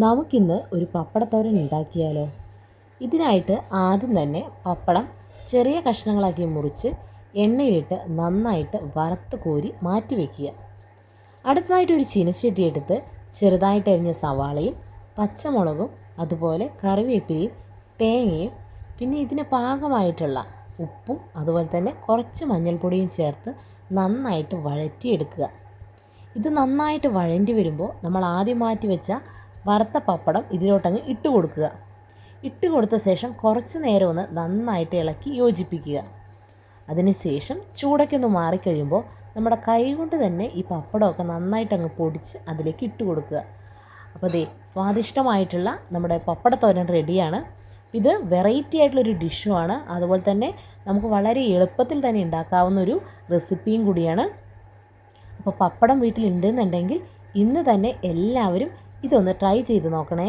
നമുക്കിന്ന് ഒരു പപ്പടത്തോരൻ ഉണ്ടാക്കിയാലോ? ഇതിനായിട്ട് ആദ്യം തന്നെ പപ്പടം ചെറിയ കഷ്ണങ്ങളാക്കി മുറിച്ച് എണ്ണയിലിട്ട് നന്നായിട്ട് വറുത്ത് കോരി മാറ്റി വയ്ക്കുക അടുത്തതായിട്ട് ഒരു ചീനച്ചട്ടി എടുത്ത് ചെറുതായിട്ട് അരിഞ്ഞ സവാളയും പച്ചമുളകും അതുപോലെ കറിവേപ്പിലയും തേങ്ങയും പിന്നെ ഇതിന് പാകമായിട്ടുള്ള ഉപ്പും അതുപോലെ തന്നെ കുറച്ച് മഞ്ഞൾപ്പൊടിയും ചേർത്ത് നന്നായിട്ട് വഴറ്റിയെടുക്കുക. ഇത് നന്നായിട്ട് വഴണ്ടി വരുമ്പോൾ നമ്മൾ ആദ്യം മാറ്റി വെച്ച വറുത്ത പപ്പടം ഇതിലോട്ടങ്ങ് ഇട്ട് കൊടുക്കുക. ഇട്ട് കൊടുത്ത ശേഷം കുറച്ച് നേരം ഒന്ന് നന്നായിട്ട് ഇളക്കി യോജിപ്പിക്കുക. അതിനുശേഷം ചൂടൊക്കെ ഒന്ന് മാറിക്കഴിയുമ്പോൾ നമ്മുടെ കൈ കൊണ്ട് തന്നെ ഈ പപ്പടമൊക്കെ നന്നായിട്ട് അങ്ങ് പൊടിച്ച് അതിലേക്ക് ഇട്ട് കൊടുക്കുക. അപ്പോൾ ദേ സ്വാദിഷ്ടമായിട്ടുള്ള നമ്മുടെ പപ്പടത്തോരൻ റെഡിയാണ്. ഇത് വെറൈറ്റി ആയിട്ടുള്ളൊരു ഡിഷുമാണ്. അതുപോലെ തന്നെ നമുക്ക് വളരെ എളുപ്പത്തിൽ തന്നെ ഉണ്ടാക്കാവുന്ന ഒരു റെസിപ്പിയും കൂടിയാണ്. അപ്പോൾ പപ്പടം വീട്ടിലുണ്ടെന്നുണ്ടെങ്കിൽ ഇന്ന് തന്നെ എല്ലാവരും ഇതൊന്ന് ട്രൈ ചെയ്ത് നോക്കണേ.